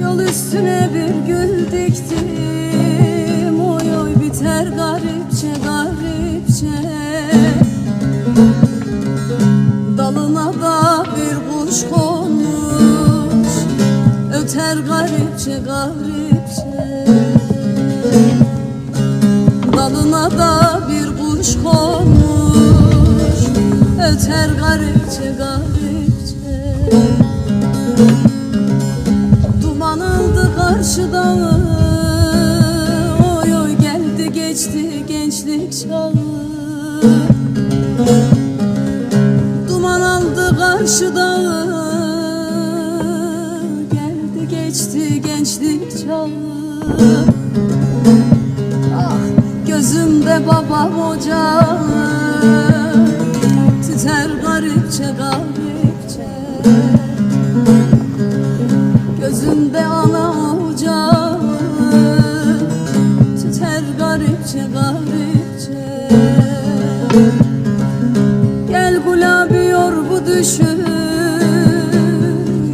Yol üstüne bir gül diktim. Oy oy biter garipçe garipçe. Dalına da bir kuş konmuş. Öter garipçe garipçe. Dalına da bir kuş konmuş aldı karşıdan Oy oy geldi geçti gençlik çağı. Duman aldı karşıdan Geldi geçti gençlik çağı. Ah gözümde babam ocağı Tüter garipçe garipçe garipçe garipçe. Gel gulabi yor bu düşün.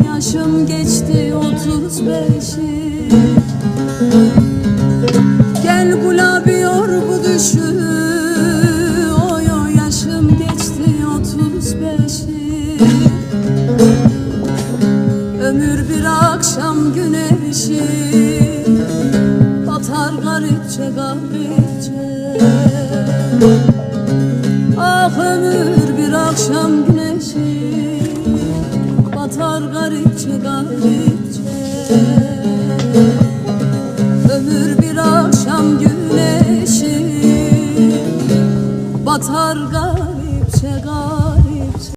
Yaşım geçti otuz beşi. Gel gulabi yor bu düşün. Oy oy yaşım geçti otuz beşi. Ömür bir akşam güneşi gahbetçe gahbetçe Ah ömür bir akşam güneşi Batar garipçe garipçe Ömür bir akşam güneşi Batar garipçe garipçe